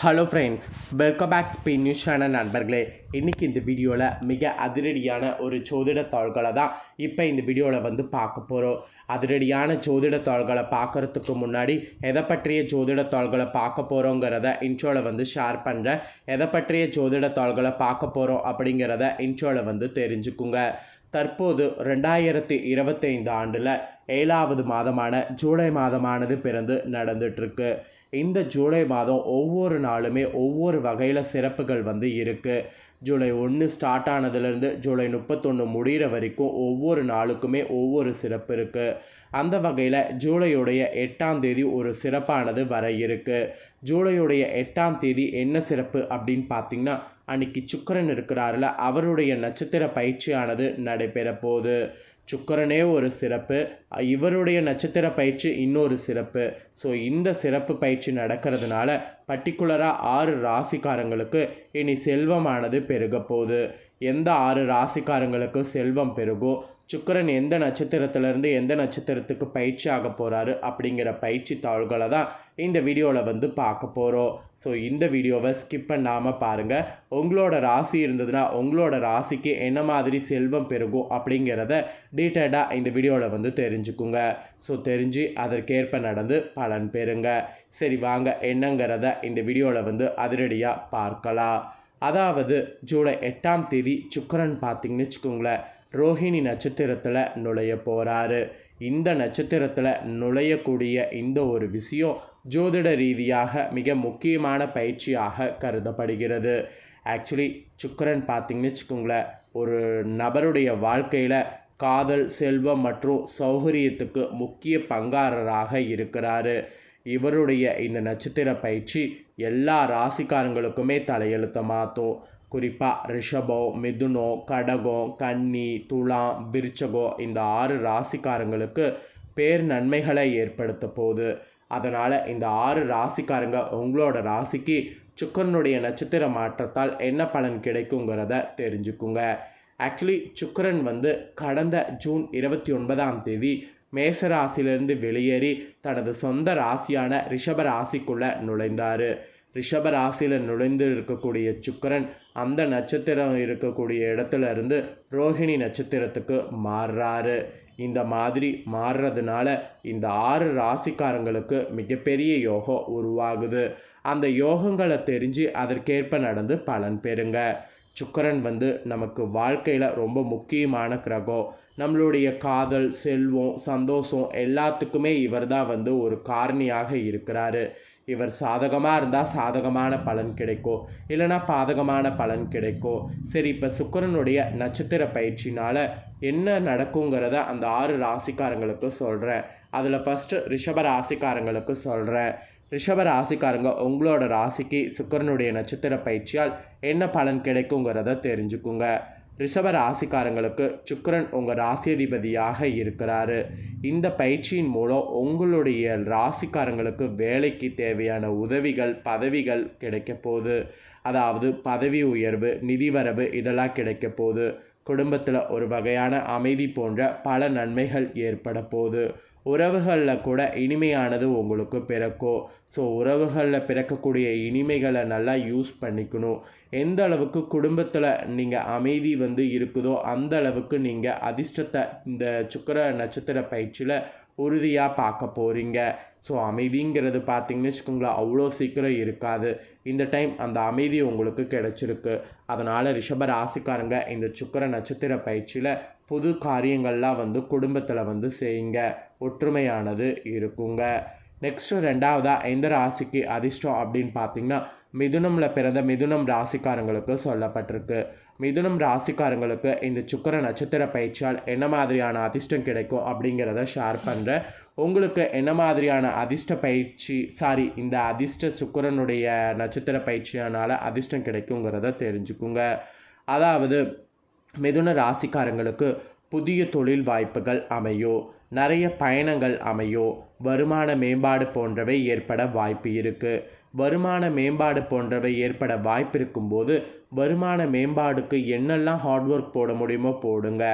Hello friends welcome back Spain news channel நண்பர்களே. இன்றைக்கி இந்த வீடியோவில் மிக அதிரடியான ஒரு ஜோதிட தாள்களை தான் இப்போ இந்த வீடியோவில் வந்து பார்க்க போகிறோம் அதிரடியான ஜோதிட தாள்களை பார்க்குறதுக்கு முன்னாடி எதை பற்றிய ஜோதிட தாள்களை பார்க்க போகிறோங்கிறத இன்ட்ரோவில் வந்து ஷேர் பண்ணுறேன் எதை பற்றிய ஜோதிட தாள்களை பார்க்க போகிறோம் அப்படிங்கிறத இன்ட்ரோவில் வந்து தெரிஞ்சுக்குங்க. தற்போது ரெண்டாயிரத்தி இருபத்தைந்து ஆண்டில் ஏழாவது மாதமான ஜூலை மாதமானது பிறந்து நடந்துட்டுருக்கு இந்த ஜூலை மாதம் ஒவ்வொரு நாளுமே ஒவ்வொரு வகையில் சிறப்புகள் வந்து இருக்குது ஜூலை ஒன்று ஸ்டார்ட் ஆனதுலேருந்து ஜூலை முப்பத்தொன்று முடிகிற வரைக்கும் ஒவ்வொரு நாளுக்குமே ஒவ்வொரு சிறப்பு இருக்குது அந்த வகையில் ஜூலையுடைய எட்டாம் தேதி ஒரு சிறப்பானது வர இருக்குது ஜூலையுடைய எட்டாம் தேதி என்ன சிறப்பு அப்படின்னு பார்த்தீங்கன்னா அன்னைக்கு சுக்கரன் இருக்கிறாருல அவருடைய நட்சத்திர பயிற்சியானது நடைபெற போகுது சுக்கரனே ஒரு சிறப்பு. இவருடைய நட்சத்திர பயிற்சி இன்னொரு சிறப்பு. ஸோ இந்த சிறப்பு பயிற்சி நடக்கிறதுனால பர்டிகுலராக ஆறு ராசிக்காரங்களுக்கு இனி செல்வமானது பெருக போகுது. எந்த ஆறு ராசிக்காரங்களுக்கு செல்வம் பெருகும்? சுக்கரன் எந்த நட்சத்திரத்திலேருந்து எந்த நட்சத்திரத்துக்கு பயிற்சி ஆக போகிறாரு அப்படிங்கிற பயிற்சி தாள்களை தான் இந்த வீடியோவில் வந்து பார்க்க போகிறோம் ஸோ இந்த வீடியோவை ஸ்கிப் பண்ணாமல் பாருங்கள் உங்களோட ராசி இருந்ததுன்னா உங்களோட ராசிக்கு என்ன மாதிரி செல்வம் பெருகும் அப்படிங்கிறத டீட்டெயிலாக இந்த வீடியோவில் வந்து தெரிஞ்சுக்குங்க. ஸோ தெரிஞ்சு அதற்கேற்ப நடந்து பலன் பெறுங்க. சரி வாங்க என்னங்கிறத இந்த வீடியோவில் வந்து அதிரடியாக பார்க்கலாம். அதாவது ஜூலை எட்டாம் தேதி சுக்கரன் பார்த்திங்கன்னு வச்சுக்கோங்களேன். ரோஹிணி நட்சத்திரத்தில் நுழைய போகிறாரு இந்த நட்சத்திரத்தில் நுழையக்கூடிய இந்த ஒரு விஷயம் ஜோதிட ரீதியாக மிக முக்கியமான பயிற்சியாக கருதப்படுகிறது. ஆக்சுவலி சுக்கரன் பார்த்திங்கன்னு வச்சுக்கோங்களேன் ஒரு நபருடைய வாழ்க்கையில் காதல் செல்வம் மற்றும் சௌகரியத்துக்கு முக்கிய பங்காரராக இருக்கிறாரு. இவருடைய இந்த நட்சத்திர பயிற்சி எல்லா ராசிக்காரங்களுக்குமே தலையெழுத்த மாற்றும் குறிப்பாக ரிஷபம் மிதுனம் கடகம் கன்னி துலாம் விருச்சகம் இந்த ஆறு ராசிக்காரங்களுக்கு பேர் நன்மைகளை ஏற்படுத்த போகுது. அதனால் இந்த ஆறு ராசிக்காரங்க உங்களோட ராசிக்கு சுக்கரனுடைய நட்சத்திர மாற்றத்தால் என்ன பலன் கிடைக்குங்கிறத தெரிஞ்சுக்குங்க. ஆக்சுவலி சுக்கரன் வந்து கடந்த ஜூன் இருபத்தி ஒன்பதாம் தேதி மேச ராசியிலிருந்து வெளியேறி தனது சொந்த ராசியான ரிஷப ராசிக்குள்ளே நுழைந்தார். ரிஷப ராசியில் நுழைந்து இருக்கக்கூடிய சுக்கரன் அந்த நட்சத்திரம் இருக்கக்கூடிய இடத்துல இருந்து ரோஹிணி நட்சத்திரத்துக்கு மாறுறாரு. இந்த மாதிரி மாறுறதுனால இந்த ஆறு ராசிக்காரங்களுக்கு மிகப்பெரிய யோகம் உருவாகுது. அந்த யோகங்களை தெரிஞ்சு அதற்கேற்ப நடந்து பலன் பெறுங்க. சுக்கரன் வந்து நமக்கு வாழ்க்கையில் ரொம்ப முக்கியமான கிரகம். நம்மளுடைய காதல் செல்வம் சந்தோஷம் எல்லாத்துக்குமே இவர் தான் வந்து ஒரு காரணியாக இருக்கிறாரு. இவர் சாதகமாக இருந்தால் சாதகமான பலன் கிடைக்கும் இல்லைனா பாதகமான பலன் கிடைக்கும் சரி இப்போ சுக்கரனுடைய நட்சத்திர பயிற்சினால் என்ன நடக்குங்கிறத அந்த ஆறு ராசிக்காரங்களுக்கு சொல்கிறேன் அதில் ஃபஸ்ட்டு ரிஷப ராசிக்காரங்களுக்கு சொல்கிறேன் ரிஷப ராசிக்காரங்க உங்களோட ராசிக்கு சுக்கரனுடைய நட்சத்திர பயிற்சியால் என்ன பலன் கிடைக்குங்கிறத தெரிஞ்சுக்குங்க. ரிஷப ராசிக்காரங்களுக்கு சுக்கரன் உங்கள் ராசியதிபதியாக இருக்கிறாரு. இந்த பயிற்சியின் மூலம் உங்களுடைய ராசிக்காரங்களுக்கு வேலைக்கு தேவையான உதவிகள் பதவிகள் கிடைக்க போகுது. அதாவது பதவி உயர்வு நிதி வரவு இதெல்லாம் கிடைக்க போகுது. குடும்பத்தில் ஒரு வகையான அமைதி போன்ற பல நன்மைகள் ஏற்பட போகுது. உறவுகளில் கூட இனிமையானது உங்களுக்கு பிறக்கும். ஸோ உறவுகளில் பிறக்கக்கூடிய இனிமைகளை நல்லா யூஸ் பண்ணிக்கணும். எந்த அளவுக்கு குடும்பத்தில் நீங்கள் அமைதி வந்து இருக்குதோ அந்த அளவுக்கு நீங்கள் அதிர்ஷ்டத்தை இந்த சுக்கர நட்சத்திர பயிற்சியில் உறுதியாக பார்க்க போகிறீங்க ஸோ அமைதிங்கிறது பார்த்தீங்கன்னு வச்சுக்கோங்களேன் அவ்வளோ சீக்கிரம் இருக்காது. இந்த டைம் அந்த அமைதி உங்களுக்கு கிடச்சிருக்கு. அதனால் ரிஷப ராசிக்காரங்க இந்த சுக்கர நட்சத்திர பயிற்சியில் புது காரியங்கள்லாம் வந்து குடும்பத்தில் வந்து செய்யுங்க. ஒற்றுமையானது இருக்குங்க. நெக்ஸ்ட்டு ரெண்டாவதாக எந்த ராசிக்கு அதிர்ஷ்டம் அப்படின்னு பார்த்தீங்கன்னா மிதுனமில் பிறந்த மிதுனம் ராசிக்காரங்களுக்கு சொல்லப்பட்டிருக்கு. மிதுனம் ராசிக்காரங்களுக்கு இந்த சுக்கர நட்சத்திர பயிற்சியால் என்ன மாதிரியான அதிர்ஷ்டம் கிடைக்கும் அப்படிங்கிறத ஷேர் பண்ணுறேன் உங்களுக்கு என்ன மாதிரியான அதிர்ஷ்ட பயிற்சி சாரி இந்த அதிர்ஷ்ட சுக்கரனுடைய நட்சத்திர பயிற்சியானால் அதிர்ஷ்டம் கிடைக்குங்கிறத தெரிஞ்சுக்குங்க. அதாவது மிதுன ராசிக்காரங்களுக்கு புதிய தொழில் வாய்ப்புகள் அமையும் நிறைய பயணங்கள் அமையும் வருமான மேம்பாடு போன்றவை ஏற்பட வாய்ப்பு இருக்குது வருமான மேம்பாடு போன்றவை ஏற்பட வாய்ப்பிருக்கும் போது வருமான மேம்பாடுக்கு என்னெல்லாம் ஹார்ட் ஒர்க் போட முடியுமோ போடுங்க.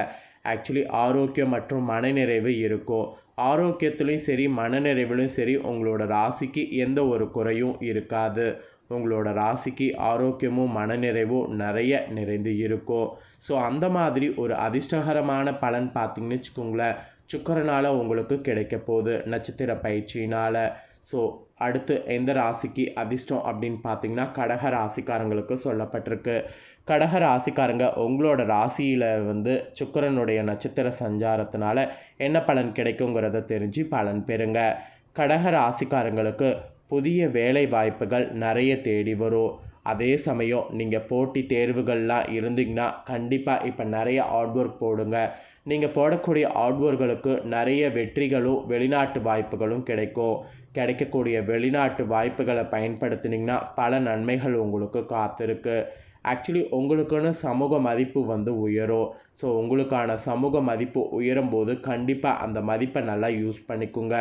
ஆக்சுவலி ஆரோக்கியம் மற்றும் மனநிறைவு இருக்கும். ஆரோக்கியத்துலேயும் சரி மனநிறைவிலும் சரி உங்களோட ராசிக்கு எந்த ஒரு குறையும் இருக்காது. உங்களோட ராசிக்கு ஆரோக்கியமும் மனநிறைவும் நிறைய நிறைந்து இருக்கும். ஸோ அந்த மாதிரி ஒரு அதிர்ஷ்டகரமான பலன் பார்த்தீங்கன்னு வச்சுக்கோங்களேன். சுக்கரனால் உங்களுக்கு கிடைக்க போகுது. நட்சத்திர பயிற்சியினால். ஸோ அடுத்து எந்த ராசிக்கு அதிர்ஷ்டம் அப்படின்னு பார்த்தீங்கன்னா கடக ராசிக்காரங்களுக்கு சொல்லப்பட்டிருக்கு. கடக ராசிக்காரங்க உங்களோட ராசியில் வந்து சுக்கரனுடைய நட்சத்திர சஞ்சாரத்தினால என்ன பலன் கிடைக்குங்கிறத தெரிஞ்சு பலன் பெறுங்க. கடக ராசிக்காரங்களுக்கு புதிய வேலை வாய்ப்புகள் நிறைய தேடி வரும். அதே சமயம் நீங்கள் போட்டி தேர்வுகள்லாம் இருந்தீங்கன்னா கண்டிப்பாக இப்போ நிறைய ஹார்ட் ஒர்க் போடுங்க. நீங்கள் போடக்கூடிய ஹார்ட் ஒர்க்குகளுக்கு நிறைய வெற்றிகளும் வெளிநாட்டு வாய்ப்புகளும் கிடைக்கும். கிடைக்கக்கூடிய வெளிநாட்டு வாய்ப்புகளை பயன்படுத்தினீங்கன்னா பல நன்மைகள் உங்களுக்கு காத்திருக்கு. ஆக்சுவலி உங்களுக்குன்னு சமூக மதிப்பு வந்து உயரும். ஸோ உங்களுக்கான சமூக மதிப்பு உயரும் போது கண்டிப்பாக அந்த மதிப்பை நல்லா யூஸ் பண்ணிக்கோங்க.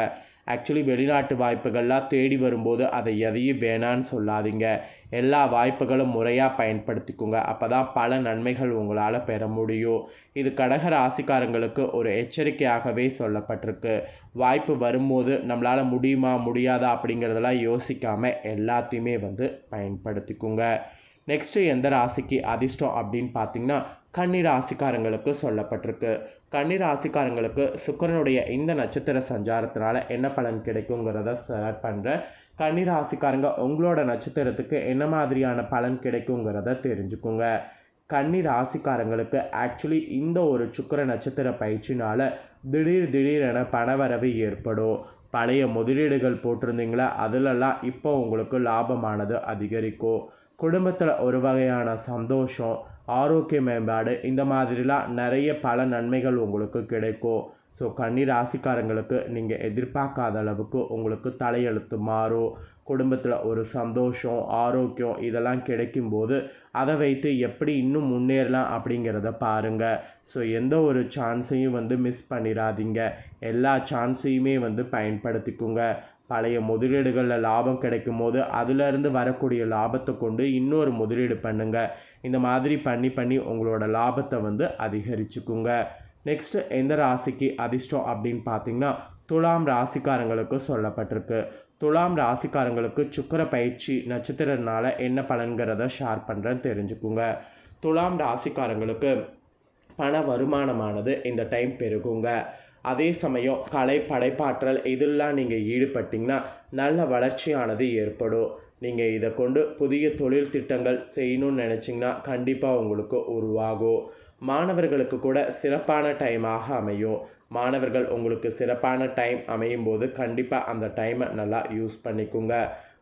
ஆக்சுவலி வெளிநாட்டு வாய்ப்புகள்லாம் தேடி வரும்போது அதை எதையும் வேணான்னு சொல்லாதீங்க. எல்லா வாய்ப்புகளும் முறையாக பயன்படுத்திக்கோங்க. அப்போ தான் பல நன்மைகள் உங்களால் பெற முடியும். இது கடக ராசிக்காரங்களுக்கு ஒரு எச்சரிக்கையாகவே சொல்லப்பட்டிருக்கு. வாய்ப்பு வரும்போது நம்மளால் முடியுமா முடியாதா அப்படிங்கிறதெல்லாம் யோசிக்காமல் எல்லாத்தையுமே வந்து பயன்படுத்திக்கோங்க. நெக்ஸ்ட்டு எந்த ராசிக்கு அதிர்ஷ்டம் அப்படின்னு பார்த்திங்கன்னா கன்னி ராசிக்காரங்களுக்கு சொல்லப்பட்டிருக்கு. கண்ணீர் ஆசிக்காரங்களுக்கு சுக்கரனுடைய இந்த நட்சத்திர சஞ்சாரத்தினால என்ன பலன் கிடைக்குங்கிறத ஷேர் பண்ணுறேன் கன்னி ஆசிக்காரங்க உங்களோட நட்சத்திரத்துக்கு என்ன மாதிரியான பலன் கிடைக்குங்கிறத தெரிஞ்சுக்குங்க. கன்னி ராசிக்காரங்களுக்கு ஆக்சுவலி இந்த ஒரு சுக்கர நட்சத்திர பயிற்சினால் திடீர் திடீரென பணவரவு ஏற்படும். பழைய முதலீடுகள் போட்டிருந்தீங்களா? அதிலெல்லாம் இப்போ உங்களுக்கு லாபமானது அதிகரிக்கும். குடும்பத்தில் ஒரு வகையான சந்தோஷம் ஆரோக்கிய மேம்பாடு இந்த மாதிரிலாம் நிறைய பல நன்மைகள் உங்களுக்கு கிடைக்கும். ஸோ கன்னி ராசிக்காரங்களுக்கு நீங்கள் எதிர்பார்க்காத அளவுக்கு உங்களுக்கு தலையெழுத்து மாறும். குடும்பத்தில் ஒரு சந்தோஷம் ஆரோக்கியம் இதெல்லாம் கிடைக்கும்போது அதை வைத்து எப்படி இன்னும் முன்னேறலாம் அப்படிங்கிறத பாருங்கள் ஸோ எந்த ஒரு சான்ஸையும் வந்து மிஸ் பண்ணிடாதீங்க எல்லா சான்ஸையுமே வந்து பயன்படுத்திக்கோங்க. பழைய முதலீடுகளில் லாபம் கிடைக்கும் போது அதிலிருந்து வரக்கூடிய லாபத்தை கொண்டு இன்னொரு முதலீடு பண்ணுங்கள் இந்த மாதிரி பண்ணி பண்ணி உங்களோட லாபத்தை வந்து அதிகரிச்சுக்குங்க. நெக்ஸ்ட்டு எந்த ராசிக்கு அதிர்ஷ்டம் அப்படின்னு பார்த்தீங்கன்னா துலாம் ராசிக்காரங்களுக்கு சொல்லப்பட்டிருக்கு. துலாம் ராசிக்காரங்களுக்கு சுக்கர பயிற்சி நட்சத்திரனால என்ன பலன்கிறத ஷேர் பண்ணுறேன்னு தெரிஞ்சுக்குங்க. துலாம் ராசிக்காரங்களுக்கு பண வருமானமானது இந்த டைம் பெருகுங்க. அதே சமயம் கலை படைப்பாற்றல் இதெல்லாம் நீங்கள் ஈடுபட்டிங்கன்னா நல்ல வளர்ச்சியானது ஏற்படும். நீங்கள் இதை கொண்டு புதிய தொழில் திட்டங்கள் செய்யணும்னு நினச்சிங்கன்னா கண்டிப்பாக உங்களுக்கு உருவாகும். மாணவர்களுக்கு கூட சிறப்பான டைமாக அமையும். மாணவர்கள் உங்களுக்கு சிறப்பான டைம் அமையும் போது கண்டிப்பாக அந்த டைமை நல்லா யூஸ் பண்ணிக்கோங்க.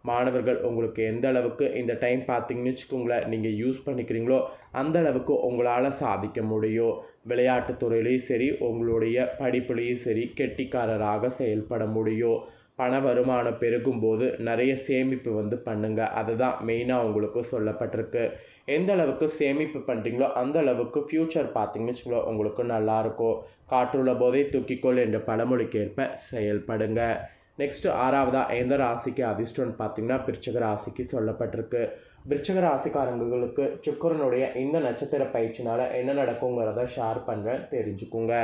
மாணவர்கள் உங்களுக்கு எந்த அளவுக்கு இந்த டைம் பார்த்தீங்கன்னு வச்சுக்கோங்களேன் நீங்கள் யூஸ் பண்ணிக்கிறீங்களோ அந்த அளவுக்கு உங்களால் சாதிக்க முடியும். விளையாட்டுத்துறையிலையும் சரி உங்களுடைய படிப்புலேயும் சரி கெட்டிக்காரராக செயல்பட முடியும். பண வருமானம் பெருகும்போது நிறைய சேமிப்பு வந்து பண்ணுங்க. அதுதான் மெயினாக உங்களுக்கு சொல்லப்பட்டிருக்கு. எந்த அளவுக்கு சேமிப்பு பண்ணுறீங்களோ அந்த அளவுக்கு ஃப்யூச்சர் பார்த்தீங்கன்னு வச்சுக்கோங்களேன் உங்களுக்கு நல்லாயிருக்கும் காற்றுள்ள போதே தூக்கிக்கொள் என்ற பழமொழிக்கேற்ப செயல்படுங்க. நெக்ஸ்ட்டு ஆறாவதாக எந்த ராசிக்கு அதிர்ஷ்டம்னு பார்த்தீங்கன்னா விருச்சக ராசிக்கு சொல்லப்பட்டிருக்கு. விருச்சக ராசிக்காரங்களுக்கு சுக்கரனுடைய இந்த நட்சத்திர பயிற்சினால் என்ன நடக்குங்கிறத ஷேர் பண்ணுறேன் தெரிஞ்சுக்குங்க.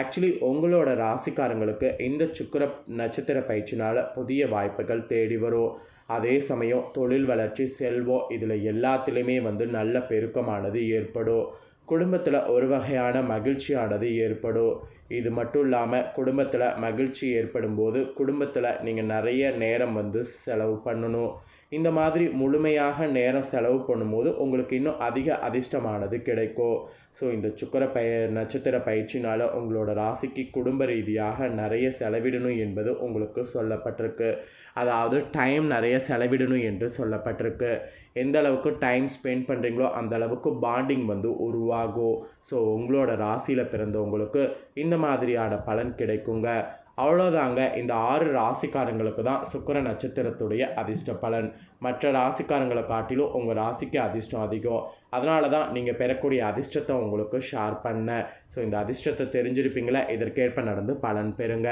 ஆக்சுவலி உங்களோட ராசிக்காரங்களுக்கு இந்த சுக்கர நட்சத்திர பயிற்சினால் புதிய வாய்ப்புகள் தேடி வரும். அதே சமயம் தொழில் வளர்ச்சி செல்வம் இதில் எல்லாத்துலேயுமே வந்து நல்ல பெருக்கமானது ஏற்படும். குடும்பத்தில் ஒரு வகையான மகிழ்ச்சியானது ஏற்படும். இது மட்டும் இல்லாமல் குடும்பத்தில் மகிழ்ச்சி ஏற்படும் போது குடும்பத்தில் நீங்கள் நிறைய நேரம் வந்து செலவு பண்ணணும். இந்த மாதிரி முழுமையாக நேரம் செலவு பண்ணும்போது உங்களுக்கு இன்னும் அதிக அதிர்ஷ்டமானது கிடைக்கும். ஸோ இந்த சுக்கர பய நட்சத்திர பயிற்சினால் உங்களோட ராசிக்கு குடும்ப ரீதியாக நிறைய செலவிடணும் என்பது உங்களுக்கு சொல்லப்பட்டிருக்கு. அதாவது டைம் நிறைய செலவிடணும் என்று சொல்லப்பட்டிருக்கு. எந்த அளவுக்கு டைம் ஸ்பெண்ட் பண்ணுறீங்களோ அந்த அளவுக்கு பாண்டிங் வந்து உருவாகும். ஸோ உங்களோட ராசியில் பிறந்தவங்களுக்கு இந்த மாதிரியான பலன் கிடைக்குங்க. அவ்வளோதாங்க இந்த ஆறு ராசிக்காரங்களுக்கு தான் சுக்கர நட்சத்திரத்துடைய அதிர்ஷ்ட பலன். மற்ற ராசிக்காரங்களை காட்டிலும் உங்கள் ராசிக்கு அதிர்ஷ்டம் அதிகம். அதனால தான் நீங்கள் பெறக்கூடிய அதிர்ஷ்டத்தை உங்களுக்கு ஷேர் பண்ணேன் ஸோ இந்த அதிர்ஷ்டத்தை தெரிஞ்சிருப்பீங்களா இதற்கேற்ப நடந்து பலன் பெறுங்க.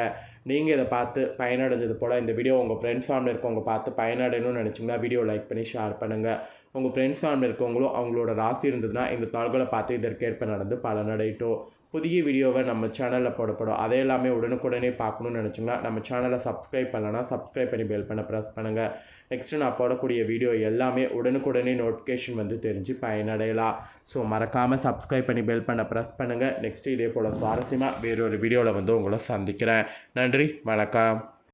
நீங்கள் இதை பார்த்து பயனடைஞ்சது போல் இந்த வீடியோ உங்கள் ஃப்ரெண்ட்ஸ் ஃபேமிலி இருக்கவங்க பார்த்து பயனடையணும்னு நினச்சிங்கன்னா வீடியோ லைக் பண்ணி ஷேர் பண்ணுங்கள் உங்கள் ஃப்ரெண்ட்ஸ் ஃபேமிலி இருக்கவங்களும் அவங்களோட ராசி இருந்ததுன்னா இந்த தாள்களை பார்த்து இதற்கேற்ப நடந்து பலனடையட்டும். புதிய வீடியோவை நம்ம சேனலில் போடப்படும். அதை எல்லாமே உடனுக்குடனே பார்க்கணும்னு நினச்சிங்கன்னா நம்ம சேனலை சப்ஸ்கிரைப் பண்ணலன்னா சப்ஸ்கிரைப் பண்ணி பெல் பண்ண ப்ரெஸ் பண்ணுங்கள் நெக்ஸ்ட்டு நான் போடக்கூடிய வீடியோ எல்லாமே உடனுக்குடனே நோட்டிஃபிகேஷன் வந்து தெரிஞ்சு பயனடையலாம். ஸோ மறக்காமல் சப்ஸ்கிரைப் பண்ணி பெல் பண்ண ப்ரெஸ் பண்ணுங்கள் நெக்ஸ்ட்டு இதே போல் சுவாரஸ்யமாக வேறொரு வீடியோவில் வந்து உங்களை சந்திக்கிறேன். நன்றி வணக்கம்.